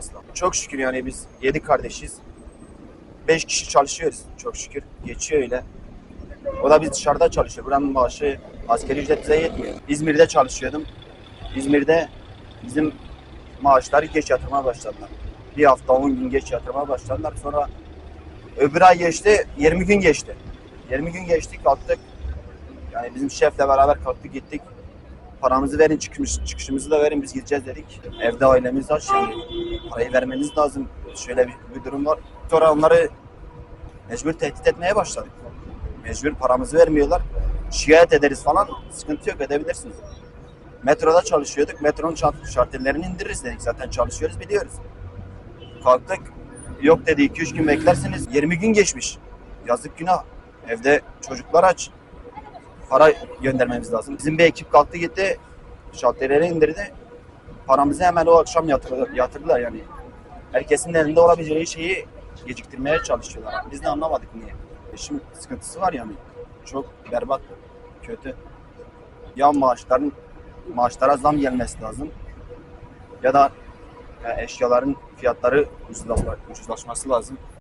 asla. Çok şükür yani biz yedi kardeşiz. Beş kişi çalışıyoruz çok şükür. Geçiyor öyle. O da biz dışarıda çalışıyor. Buranın maaşı askeri ücret bize yetmiyor. İzmir'de çalışıyordum. İzmir'de bizim maaşları geç yatırmaya başladılar. Bir hafta 10 gün geç yatırmaya başladılar. Sonra öbür ay geçti 20 gün geçti. 20 gün geçtik kalktık. Yani bizim şefle beraber kalktık gittik. Paramızı verin çıkmış, çıkışımızı da verin biz gideceğiz dedik. Evde ailemiz aç yani parayı vermeniz lazım. Şöyle bir, bir durum var. Sonra onları mecbur tehdit etmeye başladık. Mecbur paramızı vermiyorlar. Şikayet ederiz falan. Sıkıntı yok edebilirsiniz. Metroda çalışıyorduk. Metronun şart- şartellerini indiririz dedik. Zaten çalışıyoruz biliyoruz. Kalktık. Yok dedi 2-3 gün beklersiniz. 20 gün geçmiş. Yazık günah. Evde çocuklar aç. Para göndermemiz lazım. Bizim bir ekip kalktı gitti. Şalterleri indirdi. Paramızı hemen o akşam yatırdı, yatırdılar yani. Herkesin elinde olabileceği şeyi geciktirmeye çalışıyorlar. Biz de anlamadık niye. İşin sıkıntısı var yani. Çok berbat, kötü. Ya maaşların maaşlara zam gelmesi lazım. Ya da e, eşyaların fiyatları ucuzlaşma- ucuzlaşması lazım.